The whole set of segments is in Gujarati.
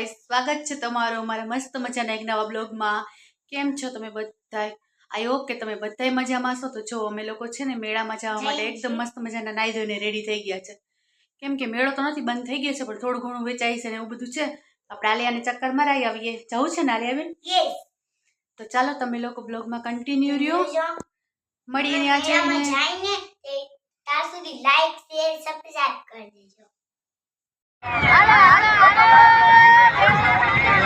ગાઈસ સ્વાગત છે તમારો મારા મસ્ત મજાના એક નવા બ્લોગમાં. કેમ છો તમે બધા આઈ હોપ કે તમે બધાય મજામાં છો તો જો અમે લોકો છે ને મેળામાં જવા માટે એકદમ મસ્ત મજાના નાઈ ધોઈને રેડી થઈ ગયા છે. કેમ કે મેળો તો નથી બંધ થઈ ગયો છે પણ થોડું ઘણું વેચાય છે ને એવું બધું છે. આપણે આલિયાને ચક્કર મરાઈ આવીએ. જવું છે ને આલિયાબેન. તો ચાલો તમે લોકો બ્લોગમાં કન્ટિન્યુ રહ્યો. મળીએ ત્યાં જઈને જઈને ત્યાં સુધી લાઈક શેર સબસ્ક્રાઇબ કરી દેજો. Ala ala ala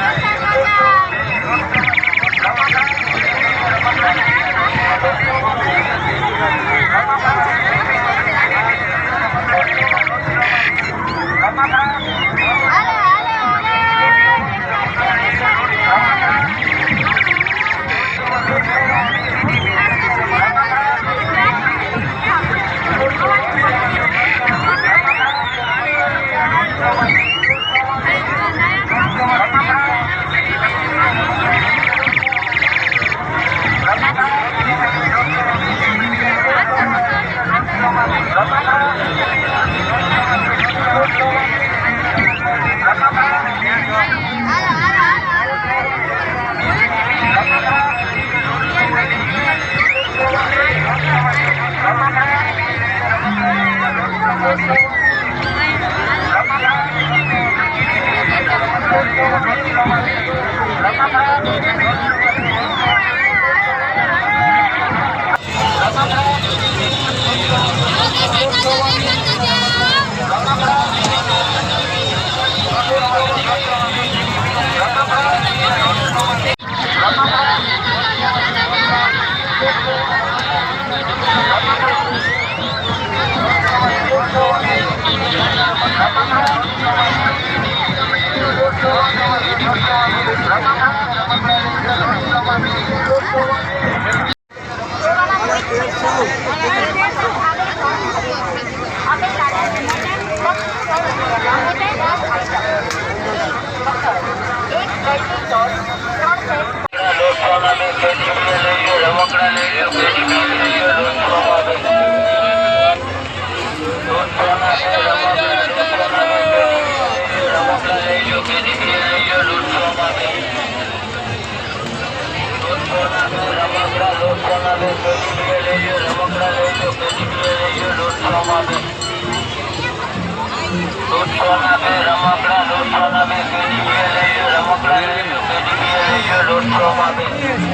જો અહીંયા પીઝા ખાવા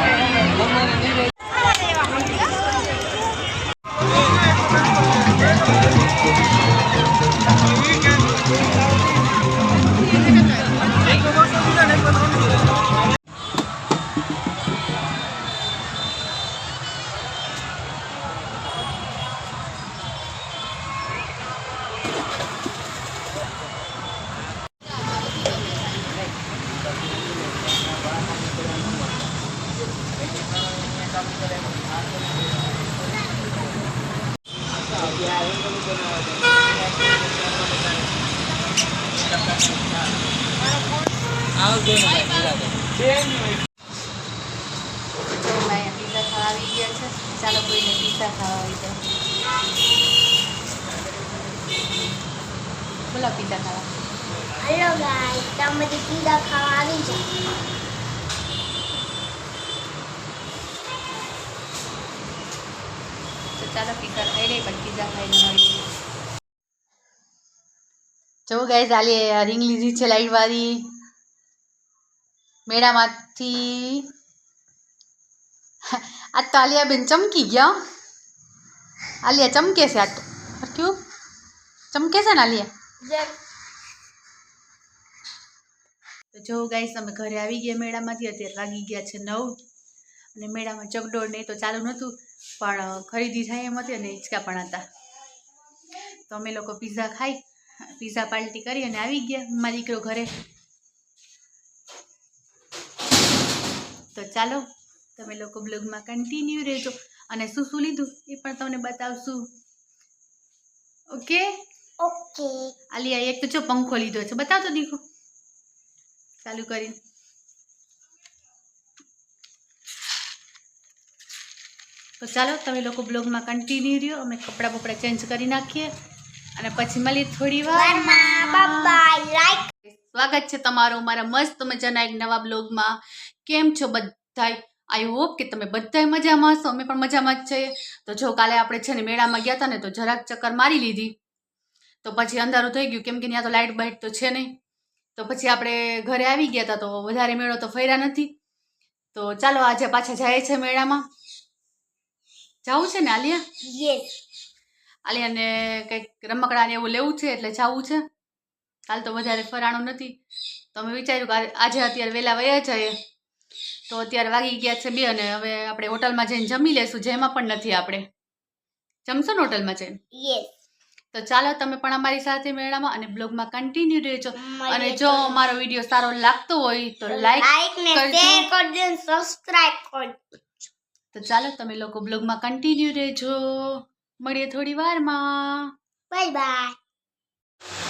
આવી ગયા છે ચાલો કોઈને પીઝા ખાવા આવી જાય બોલો પીઝા ખાવા હેલો ગાઈસ તમે બધી પીઝા ખાવા આવી જાઓ ચાલો પીઝા ખાઈ લઈએ પણ પીઝા ખાઈને મળીએ જો ગાઈઝ આલી રિંગ લીધી છે લાઈટ વાળી. મેળામાંથી આ તો આલિયા બેન ચમકી ગયા. આલિયા ચમકે છે આ તો. ક્યુ? ચમકે છે ને આલિયા? તો જો ગાઈસ અમે ઘરે આવી ગયા મેળામાંથી અત્યારે લાગી ગયા છે નવ. અને મેળામાં ચગડોળ ને એ તો ચાલુ નહોતું. પણ ખરીદી થાય એમ હતી અને હિંચકા પણ હતા. તો અમે લોકો પીઝા ખાઈ પીઝા પાર્ટી કરી અને આવી ગયા મારા દીકરો ઘરે. તો ચાલો તમે લોકો બ્લોગમાં કન્ટિન્યુ રહેજો અને શું શું લીધું એ પણ તમને બતાવશું. ઓકે? ઓકે. આલિયા એક તો જો પંખો લીધો છે બતાવતો દીકરો ચાલુ કરીને. તો ચાલો તમે લોકો બ્લોગમાં કન્ટિન્યુ રહ્યો. અમે કપડાં બપડા ચેન્જ કરી નાખીએ. અને પછી મળીએ થોડી વાર. સ્વાગત છે તમારું મારા મસ્ત મજાના એક નવા બ્લોગમાં. કેમ છો બધાય? આઈ હોપ કે તમે બધાય મજામાં હશો. અમે પણ મજામાં જ છીએ. તો જો કાલે આપણે છે ને મેળામાં ગયા હતા ને તો જરાક ચક્કર મારી લીધી. તો પછી અંધારું થઈ ગયું. કેમ કે ત્યાં તો લાઇટ બાઇટ તો છે નહીં. તો પછી આપણે ઘરે આવી ગયા હતા તો વધારે મેળો તો ફર્યા નથી. તો ચાલો આજે પાછા જાય છે મેળામાં. જવું છે ને આલિયા? યસ આલિયાને કંઈક રમકડા ને એવું લેવું છે એટલે જવું છે. કાલ તો વધારે ફરાણું નથી. તો અમે વિચાર્યું કે આજે અત્યારે વહેલા વયા જઈએ તો અત્યારે વાગી ગયા છે બે અને હવે આપણે હોટલમાં જઈને જમી લેશું જેમાં પણ નથી આપણે. જમશો ને હોટલમાં જઈને? યસ તો ચાલો તમે પણ અમારી સાથે મેળામાં અને બ્લોગમાં કન્ટિન્યુ રહેજો. અને જો અમારો વીડિયો સારો લાગતો હોય તો લાઈક કરજો. સબસ્ક્રાઇબ કરજો. તો ચાલો તમે લોકો બ્લોગમાં કન્ટિન્યુ રહેજો. મળીએ થોડી વારમાં. બાય બાય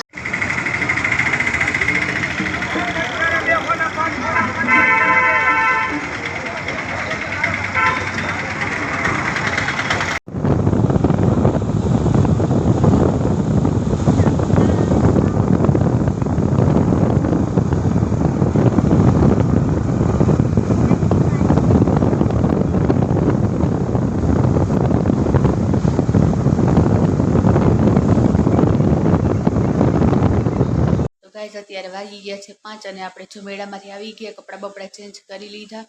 અત્યારે વાગી ગયા છે પાંચ અને આપણે જો મેળામાંથી આવી ગયા, કપડાં બપડા ચેન્જ કરી લીધા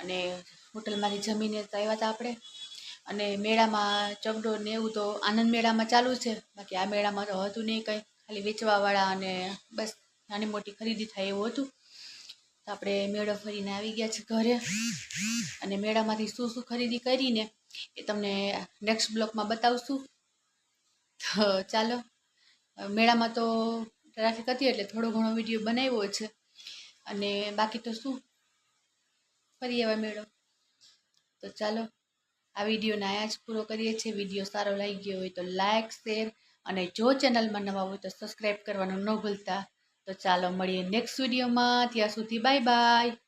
અને હોટલમાંથી જમીને આવ્યા હતા આપણે. અને મેળામાં ચગડો ને એવું તો આનંદ મેળામાં ચાલુ છે, બાકી આ મેળામાં તો હતું નહીં કંઈ. ખાલી વેચવાવાળા અને બસ નાની મોટી ખરીદી થાય એવું હતું. તો આપણે મેળો ફરીને આવી ગયા છે ઘરે. અને મેળામાંથી શું શું ખરીદી કરીને એ તમને નેક્સ્ટ બ્લોકમાં બતાવશું. તો ચાલો, મેળામાં તો ટ્રાફિક હતી એટલે થોડો ઘણો વીડિયો બનાવ્યો છે. અને બાકી તો શું? ફરી એવા મેળો. તો ચાલો, આ વિડીયોને આયા જ પૂરો કરીએ છીએ. વીડિયો સારો લાગી ગયો હોય તો લાઇક શેર અને જો ચેનલમાં નવા હોય તો સબસ્ક્રાઈબ કરવાનું ન ભૂલતા. તો ચાલો, મળીએ નેક્સ્ટ વિડીયોમાં. ત્યાં સુધી બાય બાય.